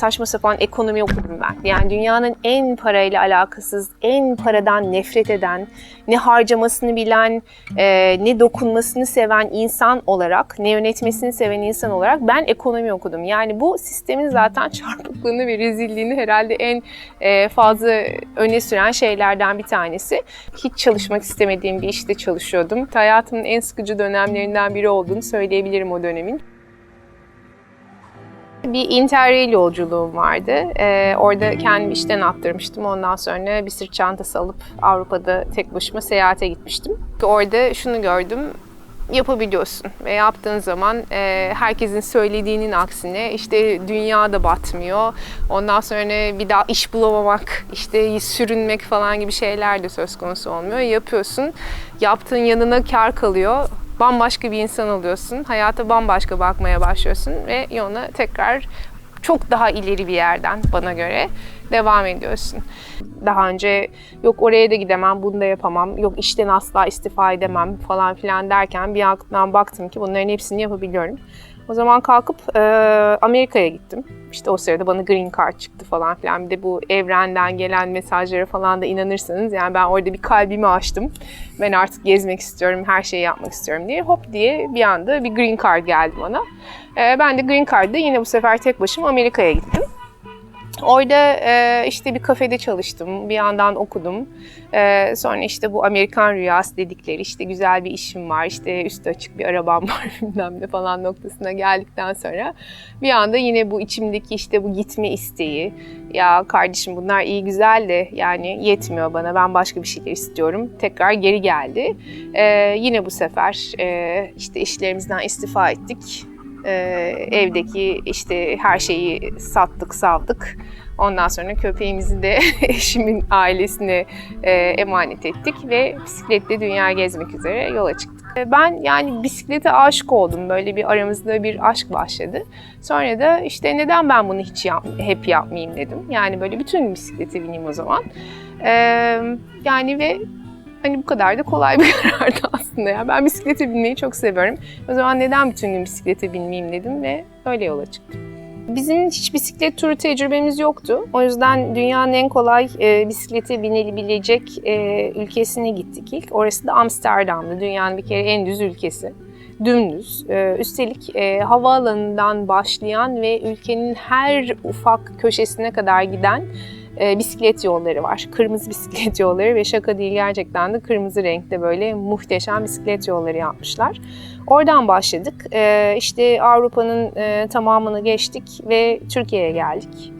saçma sapan ekonomi okudum ben. Yani dünyanın en parayla alakasız, en paradan nefret eden, ne harcamasını bilen, e, ne dokunmasını seven insan olarak, ne yönetmesini seven insan olarak ben ekonomi okudum. Yani bu sistemin zaten çarpıklığını ve rezilliğini herhalde en e, fazla öne süren şeylerden bir tanesi. Hiç çalışmak istemediğim bir işte çalışıyordum. Hayatımın en sıkıcı dönemlerinden biri olduğunu söyleyebilirim o dönemin. Bir interrail yolculuğum vardı. Ee, orada kendimi işten attırmıştım. Ondan sonra bir sırt çantası alıp Avrupa'da tek başıma seyahate gitmiştim. Orada şunu gördüm yapabiliyorsun ve yaptığın zaman e, herkesin söylediğinin aksine işte dünya da batmıyor. Ondan sonra bir daha iş bulamamak, işte sürünmek falan gibi şeyler de söz konusu olmuyor. Yapıyorsun, yaptığın yanına kar kalıyor. Bambaşka bir insan oluyorsun. Hayata bambaşka bakmaya başlıyorsun ve yoluna tekrar çok daha ileri bir yerden bana göre devam ediyorsun. Daha önce yok oraya da gidemem, bunu da yapamam, yok işten asla istifa edemem falan filan derken bir yandan baktım ki bunların hepsini yapabiliyorum. O zaman kalkıp e, Amerika'ya gittim. İşte o sırada bana green card çıktı falan filan. Bir de bu evrenden gelen mesajlara falan da inanırsanız yani ben orada bir kalbimi açtım. Ben artık gezmek istiyorum, her şeyi yapmak istiyorum diye hop diye bir anda bir green card geldi bana. E, ben de green card'da yine bu sefer tek başıma Amerika'ya gittim. Orada e, işte bir kafede çalıştım, bir yandan okudum. E, sonra işte bu Amerikan rüyası dedikleri işte güzel bir işim var, işte üstü açık bir arabam var bilmem ne falan noktasına geldikten sonra bir anda yine bu içimdeki işte bu gitme isteği. Ya kardeşim bunlar iyi güzel de yani yetmiyor bana ben başka bir şeyler istiyorum. Tekrar geri geldi. E, yine bu sefer e, işte işlerimizden istifa ettik e, evdeki işte her şeyi sattık, savdık. Ondan sonra köpeğimizi de eşimin ailesine e, emanet ettik ve bisikletle dünya gezmek üzere yola çıktık. E, Ben yani bisiklete aşık oldum. Böyle bir aramızda bir aşk başladı. Sonra da işte neden ben bunu hiç yap, hep yapmayayım dedim. Yani böyle bütün bisiklete bineyim o zaman. E, yani ve Hani bu kadar da kolay bir karardı aslında ya. Ben bisiklete binmeyi çok seviyorum. O zaman neden bütün gün bisiklete binmeyeyim dedim ve öyle yola çıktım. Bizim hiç bisiklet turu tecrübemiz yoktu. O yüzden dünyanın en kolay e, bisiklete binilebilecek e, ülkesine gittik ilk. Orası da Amsterdam'dı. Dünyanın bir kere en düz ülkesi. Dümdüz. E, üstelik e, havaalanından başlayan ve ülkenin her ufak köşesine kadar giden e, bisiklet yolları var. Kırmızı bisiklet yolları ve şaka değil gerçekten de kırmızı renkte böyle muhteşem bisiklet yolları yapmışlar. Oradan başladık. E, işte Avrupa'nın e, tamamını geçtik ve Türkiye'ye geldik.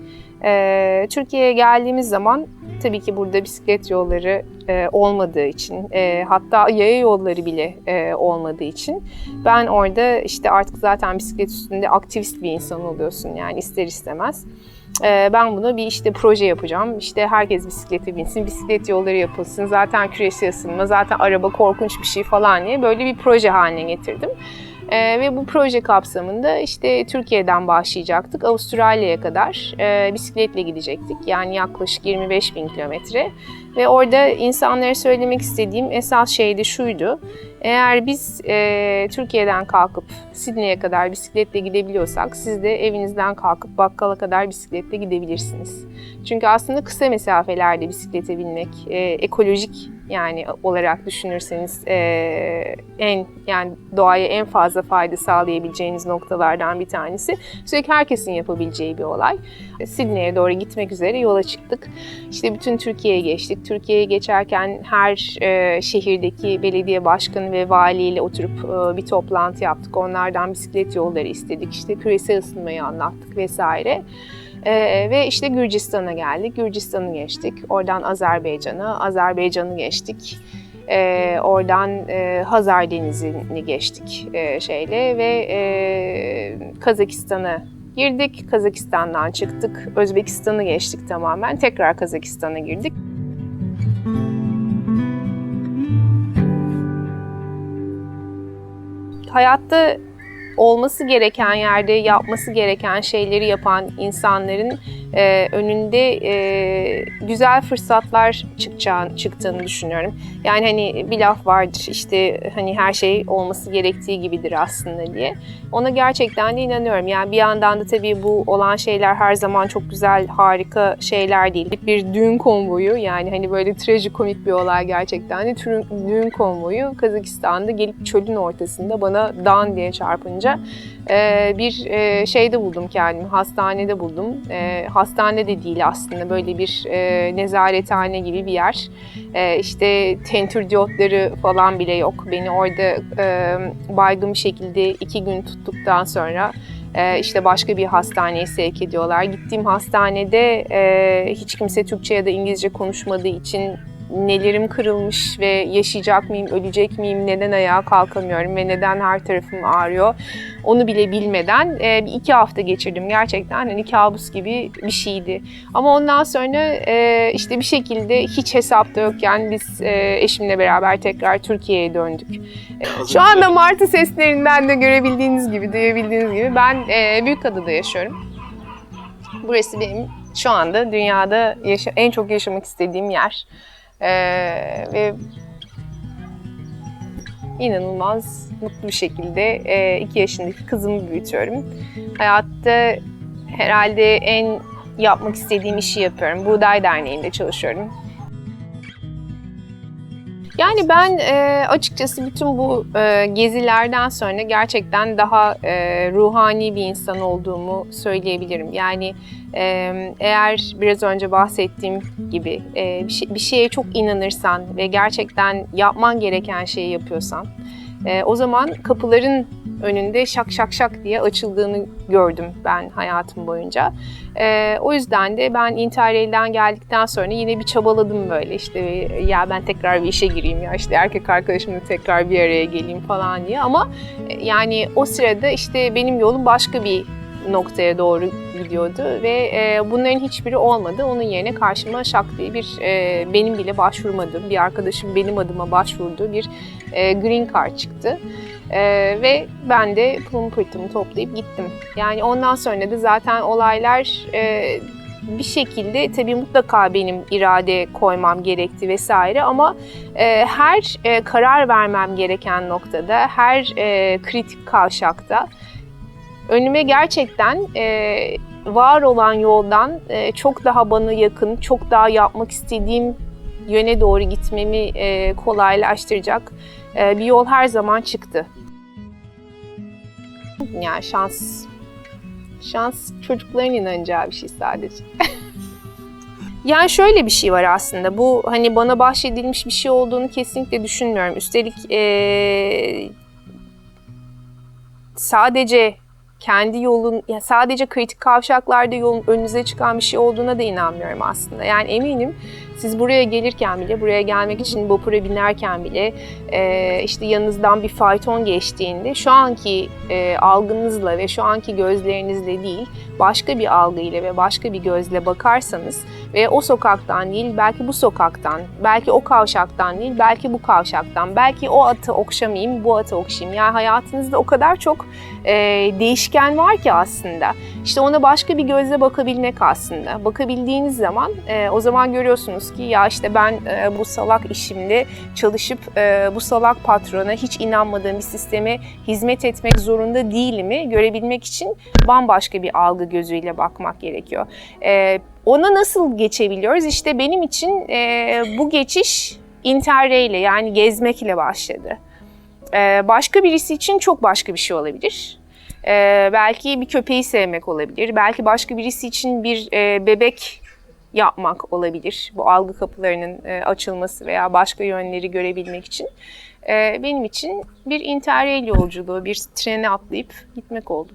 E, Türkiye'ye geldiğimiz zaman tabii ki burada bisiklet yolları e, olmadığı için e, hatta yaya yolları bile e, olmadığı için ben orada işte artık zaten bisiklet üstünde aktivist bir insan oluyorsun yani ister istemez. Ee, ben bunu bir işte proje yapacağım. İşte herkes bisiklete binsin, bisiklet yolları yapılsın. Zaten küresel ısınma, zaten araba korkunç bir şey falan diye böyle bir proje haline getirdim. Ee, ve bu proje kapsamında işte Türkiye'den başlayacaktık. Avustralya'ya kadar e, bisikletle gidecektik. Yani yaklaşık 25 bin kilometre. Ve orada insanlara söylemek istediğim esas şey de şuydu. Eğer biz e, Türkiye'den kalkıp Sydney'e kadar bisikletle gidebiliyorsak siz de evinizden kalkıp bakkala kadar bisikletle gidebilirsiniz. Çünkü aslında kısa mesafelerde bisiklete binmek e, ekolojik yani olarak düşünürseniz e, en yani doğaya en fazla fayda sağlayabileceğiniz noktalardan bir tanesi. Sürekli herkesin yapabileceği bir olay. Sydney'e doğru gitmek üzere yola çıktık. İşte bütün Türkiye'ye geçtik. Türkiye'ye geçerken her e, şehirdeki belediye başkanı ve valiyle oturup e, bir toplantı yaptık. Onlardan bisiklet yolları istedik. İşte küresel ısınmayı anlattık vesaire. Ee, ve işte Gürcistan'a geldik. Gürcistan'ı geçtik. Oradan Azerbaycan'a, Azerbaycan'ı geçtik. Ee, oradan e, Hazar Denizi'ni geçtik e, şeyle ve e, Kazakistan'a girdik. Kazakistan'dan çıktık. Özbekistan'ı geçtik tamamen. Tekrar Kazakistan'a girdik. Hayatta olması gereken yerde yapması gereken şeyleri yapan insanların e, önünde e, güzel fırsatlar çıkacağını, çıktığını düşünüyorum. Yani hani bir laf vardır işte hani her şey olması gerektiği gibidir aslında diye. Ona gerçekten de inanıyorum. Yani bir yandan da tabii bu olan şeyler her zaman çok güzel, harika şeyler değil. Bir düğün konvoyu yani hani böyle trajikomik bir olay gerçekten de düğün konvoyu Kazakistan'da gelip çölün ortasında bana dan diye çarpınca e, bir e, şeyde buldum kendimi, hastanede buldum. E, hastane de değil aslında böyle bir e, nezarethane gibi bir yer. E, işte tentür diyotları falan bile yok. Beni orada e, baygın bir şekilde iki gün tuttuktan sonra e, işte başka bir hastaneye sevk ediyorlar. Gittiğim hastanede e, hiç kimse Türkçe ya da İngilizce konuşmadığı için nelerim kırılmış ve yaşayacak mıyım, ölecek miyim, neden ayağa kalkamıyorum ve neden her tarafım ağrıyor onu bile bilmeden e, iki hafta geçirdim. Gerçekten hani kabus gibi bir şeydi. Ama ondan sonra e, işte bir şekilde hiç hesapta yokken biz e, eşimle beraber tekrar Türkiye'ye döndük. E, Şu anda martı seslerinden de görebildiğiniz gibi, duyabildiğiniz gibi ben e, Büyükada'da yaşıyorum. Burası benim şu anda dünyada yaşa- en çok yaşamak istediğim yer. Ee, ve inanılmaz mutlu bir şekilde e, iki yaşındaki kızımı büyütüyorum. Hayatta herhalde en yapmak istediğim işi yapıyorum. Buğday Derneği'nde çalışıyorum. Yani ben e, açıkçası bütün bu e, gezilerden sonra gerçekten daha e, ruhani bir insan olduğumu söyleyebilirim. Yani e, eğer biraz önce bahsettiğim gibi e, bir, şey, bir şeye çok inanırsan ve gerçekten yapman gereken şeyi yapıyorsan e, o zaman kapıların önünde şak şak şak diye açıldığını gördüm ben hayatım boyunca. E, o yüzden de ben Interrail'den geldikten sonra yine bir çabaladım böyle işte ya ben tekrar bir işe gireyim ya işte erkek arkadaşımla tekrar bir araya geleyim falan diye ama e, yani o sırada işte benim yolum başka bir noktaya doğru gidiyordu ve e, bunların hiçbiri olmadı. Onun yerine karşıma şak diye bir e, benim bile başvurmadığım, bir arkadaşım benim adıma başvurduğu bir e, green card çıktı. E, ve ben de pılımı pırtımı toplayıp gittim. Yani ondan sonra da zaten olaylar e, bir şekilde tabii mutlaka benim irade koymam gerekti vesaire ama e, her e, karar vermem gereken noktada, her e, kritik kavşakta önüme gerçekten e, var olan yoldan e, çok daha bana yakın, çok daha yapmak istediğim yöne doğru gitmemi e, kolaylaştıracak e, bir yol her zaman çıktı. Yani şans, şans çocukların inanacağı bir şey sadece. Yani şöyle bir şey var aslında. Bu hani bana bahşedilmiş bir şey olduğunu kesinlikle düşünmüyorum. Üstelik eee, sadece kendi yolun, ya sadece kritik kavşaklarda yolun önünüze çıkan bir şey olduğuna da inanmıyorum aslında. Yani eminim siz buraya gelirken bile, buraya gelmek için vapura binerken bile e, işte yanınızdan bir fayton geçtiğinde şu anki e, algınızla ve şu anki gözlerinizle değil, başka bir algıyla ve başka bir gözle bakarsanız ve o sokaktan değil, belki bu sokaktan, belki o kavşaktan değil, belki bu kavşaktan, belki o atı okşamayayım, bu atı okşayayım. Yani hayatınızda o kadar çok e, değişken var ki aslında. İşte ona başka bir gözle bakabilmek aslında. Bakabildiğiniz zaman e, o zaman görüyorsunuz ki ya işte ben e, bu salak işimde çalışıp e, bu salak patrona hiç inanmadığım bir sisteme hizmet etmek zorunda değilimi görebilmek için bambaşka bir algı gözüyle bakmak gerekiyor. E, ona nasıl geçebiliyoruz? İşte benim için e, bu geçiş interrail ile yani gezmekle başladı. E, başka birisi için çok başka bir şey olabilir. E, belki bir köpeği sevmek olabilir. Belki başka birisi için bir e, bebek yapmak olabilir. Bu algı kapılarının e, açılması veya başka yönleri görebilmek için. E, benim için bir interrail yolculuğu, bir trene atlayıp gitmek oldu.